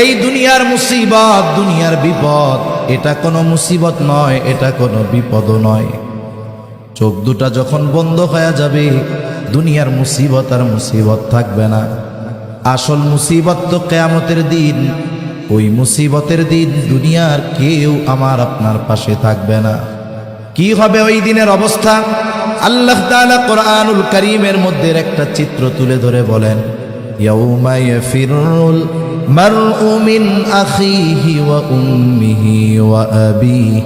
এই দুনিয়ার মুসিবত, দুনিয়ার বিপদ, এটা কোনো মুসিবত নয়, এটা কোনো বিপদও নয়। চোখ দুটা যখন বন্ধ হয়ে যাবে, দুনিয়ার মুসিবত আর মুসিবত থাকবে না। আসল মুসিবত তো কেয়ামতের দিন, ওই মুসিবতের দিন দুনিয়ার কেউ আমার আপনার পাশে থাকবে না। কি হবে ওই দিনের অবস্থা? আল্লাহ তাআলা কোরআনুল করিমের মধ্যে একটা চিত্র তুলে ধরে বলেন, ইয়াউমা ইয়াফিরুল আখিহি ওয়া উম্মিহি ওয়া আবিহি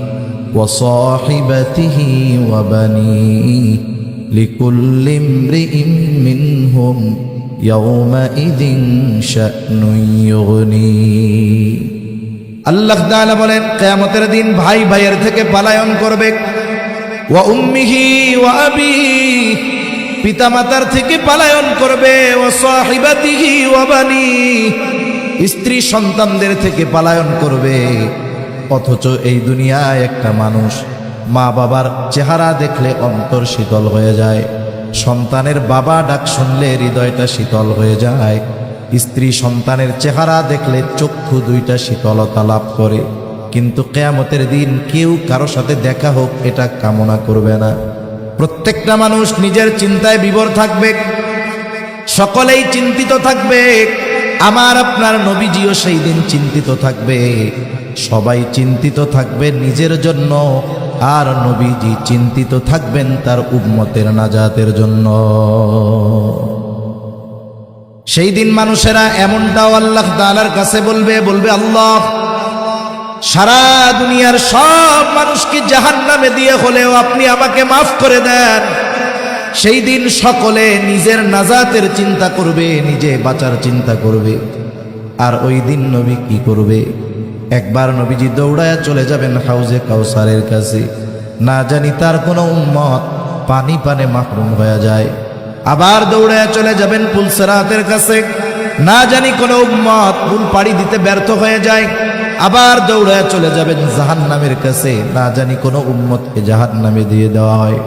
ওয়া সাহিবাতিহি ওয়া বানিহি লিকুল্লি ইমরিইম মিনহুম ইয়াউমাইযিন আল্লাহ তাআলা বলেন, কিয়ামতের দিন ভাই ভাইয়ের থেকে পালায়ন করবে। ওয়া উম্মিহি ওয়া আবি পিতামাতার থেকে পালায়ন করবে। ও সাহিবাতিহি ওয়া বানি স্ত্রী সন্তানদের থেকে পালায়ন করবে। অথচ এই দুনিয়ায় একটা মানুষ মা বাবার চেহারা দেখলে অন্তর শীতল হয়ে যায়। সন্তানের বাবা ডাক শুনলে হৃদয়টা শীতল হয়ে যায়। স্ত্রী সন্তানের চেহারা দেখলে চক্ষু দুইটা শীতলতা লাভ করে। কিন্তু কেয়ামতের দিন কেউ কারও সাথে দেখা হোক, এটা কামনা করবে না। প্রত্যেকটা মানুষ নিজের চিন্তায় বিবর থাকবে। সকলেই চিন্তিত থাকবে। আমার আপনার নবীজিও সেই দিন চিন্তিত থাকবে। সবাই চিন্তিত থাকবে নিজের জন্য, আর নবীজি চিন্তিত থাকবেন তার উম্মতের নাজাতের জন্য। সেই দিন মানুষেরা এমনটাও আল্লাহ তাআলার কাছে বলবে বলবে, আল্লাহ, সারা দুনিয়ার সব মানুষকে জাহান নামে দিয়ে হলেও আপনি আমাকে মাফ করে দেন। সেই দিন সকলে নিজের নাজাতের চিন্তা করবে, নিজে বাঁচার চিন্তা করবে। আর ওই দিন নবী কি করবে? একবার নবীজি দৌড়ায় চলে যাবেন হাউজে কাউসারের কাছে। না জানি তার কোনো উম্মত পানি পানে মাহরুম হয়ে যায়। আবার দৌড়ায় চলে যাবেন পুলসেরাতের কাছে। না জানি কোনো উম্মত পুল পাড়ি দিতে ব্যর্থ হয়ে যায়। আবার দৌড়ায় চলে যাবেন জাহান নামের কাছে। না জানি কোনো উম্মতকে জাহান নামে দিয়ে দেওয়া হয়।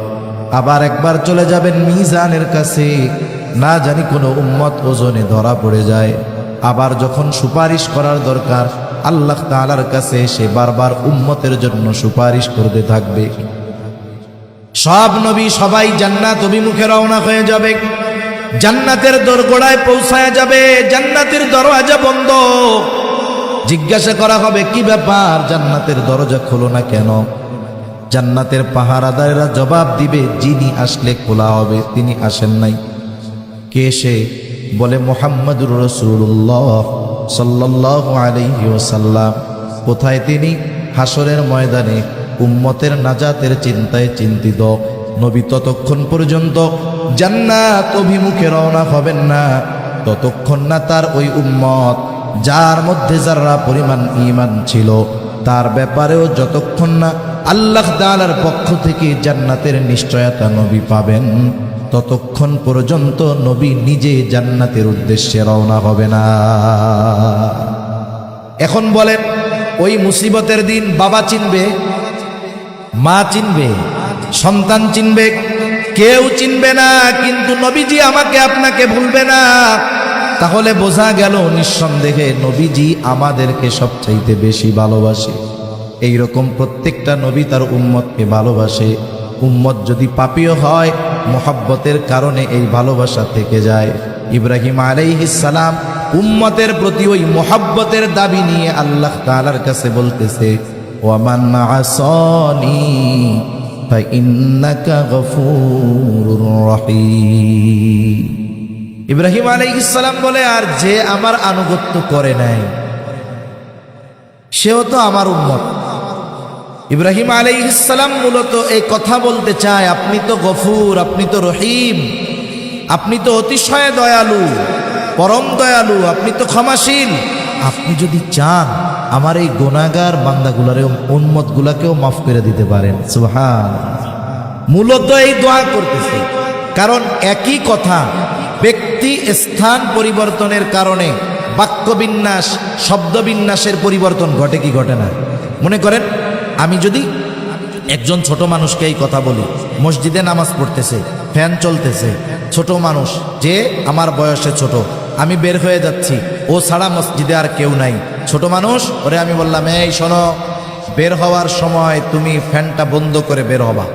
আবার একবার চলে যাবেন মিজানের কাছে। না জানি কোনো উম্মত ওজনে ধরা পড়ে যায়। আবার যখন সুপারিশ করার দরকার, আল্লাহ তাআলার কাছে সে বারবার উম্মতের জন্য সুপারিশ করতে থাকবে। সব নবী সবাই জান্নাত অভিমুখে রওনা হয়ে যাবে। জান্নাতের দোরগোড়ায় পৌঁছায় যাবে। জান্নাতের দরওয়াজা বন্ধ। জিজ্ঞাসা করা হবে, কি ব্যাপার? জান্নাতের দরজা খোলো না কেন? জান্নাতের পাহারাদারেরা জবাব দিবে, যিনি আসলে খোলা হবে, তিনি আসেন নাই। কে সে? বলে মোহাম্মদুর রসুল্লাহ সাল্লাহ আলহি কোথায় তিনি? হাসরের ময়দানে। উম্মতের নাজাতের চিন্তায় চিন্তিত। নবী ততক্ষণ পর্যন্ত জান্নাত অভিমুখে রওনা হবেন না। ততক্ষণ না তার ওই উম্মত, যার মধ্যে যারা পরিমাণ ইমান ছিল, তার ব্যাপারেও যতক্ষণ না আল্লাহ তাআলার পক্ষ থেকে জান্নাতের নিশ্চয়তা নবী পাবেন। ততক্ষণ পর্যন্ত নবী নিজে জান্নাতের উদ্দেশ্যে রওনা হবে না। এখন বলেন, ওই মুসিবতের দিন বাবা চিনবে, মা চিনবে, সন্তান চিনবে, কেউ চিনবে না, কিন্তু নবীজি আমাকে আপনাকে ভুলবে না। তাহলে বোঝা গেল নিঃসন্দেহে নবীজি আমাদেরকে সবচাইতে বেশি ভালোবাসে। এই রকম প্রত্যেকটা নবী তার উম্মতকে ভালোবাসে। উম্মত যদি পাপীয় হয়, মোহাব্বতের কারণে এই ভালোবাসা থেকে যায়। ইব্রাহিম আলাইহিসালাম উম্মতের প্রতি ওই মোহাব্বতের দাবি নিয়ে আল্লাহ তাআলার কাছে বলতেছে, ওয়ামান আসনি ইব্রাহিম আলাইহিসসালাম বলে, আর যে আমার আনুগত্য করে নাই, সেও তো আমার উম্মত। ইব্রাহিম আলাইহিসসালাম মূলত এই কথা বলতে চায়, আপনি তো গফুর, আপনি তো রহিম, আপনি তো অতিশয় দয়ালু, পরম দয়ালু, আপনি তো ক্ষমাশীল। আপনি যদি চান, আমার এই গোনাগার বান্দাগুলারে উন্মতগুলাকেও মাফ করে দিতে পারেন। সুহান মূলত এই দোয়া করতেছে। কারণ একই কথা, ব্যক্তি স্থান পরিবর্তনের কারণে বাক্যবিন্যাস, শব্দবিন্যাসের পরিবর্তন ঘটে কি ঘটে না। মনে করেন আমি যদি একজন ছোট মানুষকে এই কথা বলি, মসজিদে নামাজ পড়তেছে, ফ্যান চলতেছে, ছোট মানুষ, যে আমার বয়সে ছোট, আমি বের হয়ে যাচ্ছি, ও ছাড়া মসজিদে আর কেউ নাই। ছোট মানুষ, ওরে আমি বললাম, এই শোনো, বের হওয়ার সময় তুমি ফ্যানটা বন্ধ করে বের হবা।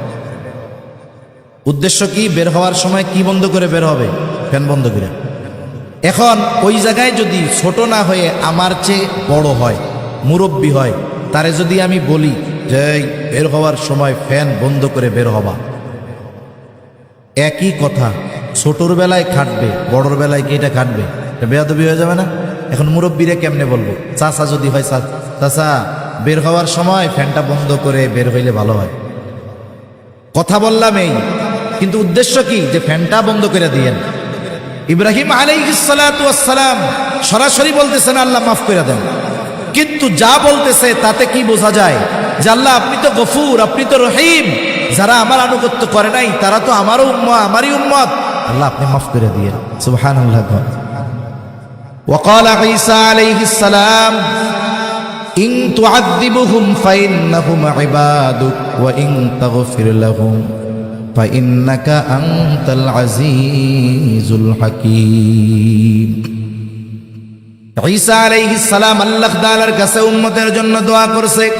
উদ্দেশ্য কি? বের হওয়ার সময় কি বন্ধ করে বের হবে? ফ্যান বন্ধ করে। এখন ওই জায়গায় যদি ছোট না হয়ে আমার চেয়ে বড় হয়, মুরব্বী হয়, তারে যদি আমি বলি যে বের হওয়ার সময় ফ্যান বন্ধ করে বের হবা একই কথা, ছোটর বেলায় খাটবে, বড়র বেলায় কি এটা খাটবে? বেয়াদবি হয়ে যাবে না? এখন মুরব্বীরে কেমনে বলব? চাচা যদি হয় চা- চাচা, বের হওয়ার সময় ফ্যানটা বন্ধ করে বের হইলে ভালো হয়। কথা বললাম এই, কিন্তু উদ্দেশ্য কি? যে ফ্যানটা বন্ধ করে দিয়েন। ইব্রাহিম আলাইসালাম সরাসরি বলতেছেন, আল্লাহ মাফ করে দেন। কিন্তু যা বলতেছে তাতে কি বোঝা যায় যে আল্লাহ আপনি তো গফুর আপনি তো রহিম যারা আমার আনুগত্য করে নাই তারা তো আমারও উম্মা আমারই উম্মত আল্লাহ আপনি মাফ করে দিয়ে সুবহান আল্লাহ وقال عيسى عليه السلام إن تعذبهم فإنهم عبادك وإن تغفر لهم فإنك أنت العزيز الحكيم ঈসা আলাইহিস সালাম আল্লাহ তাআলার কাছে উম্মতের জন্য দোয়া করছে।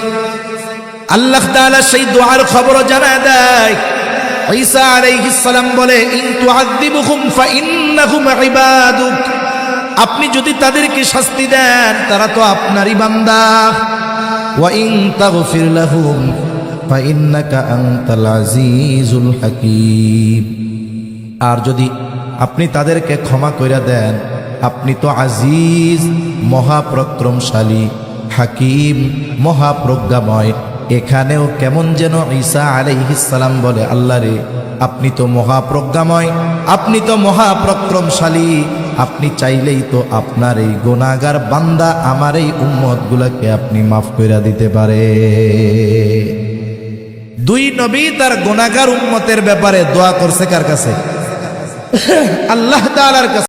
আল্লাহ তাআলা সেই দোয়ার খবর জানা দেয়। ঈসা আলাইহিস সালাম বলে, ইন তুআযিবুহুম ফাইন্নাহুম ইবাদুক। আপনি যদি তাদেরকে শাস্তি দেন, তারা তো আপনারই বান্দা। ওয়া ইন তাগফির লাহুম ফাইন্নাকা আনতাল আজিজুল হাকীম। আর যদি আপনি তাদেরকে ক্ষমা কইরা দেন আপনি তো আজিজ মহাপ্রক্রমশালী হাকিম মহাপ্রজ্ঞাময়। এখানেও কেমন যেন ঈসা আলাইহিসালাম বলে আল্লাহ রে আপনি তো মহাপ্রজ্ঞাময় আপনি তো মহাপ্রক্রমশালী। আপনি চাইলেই তো আপনার এই গোনাগার বান্দা আমার এই উম্মতগুলোকে আপনি মাফ করে দিতে পারে। দুই নবী তার গোনাগার উম্মতের ব্যাপারে দোয়া করছে কার কাছে? আল্লাহ তাআলার কাছে।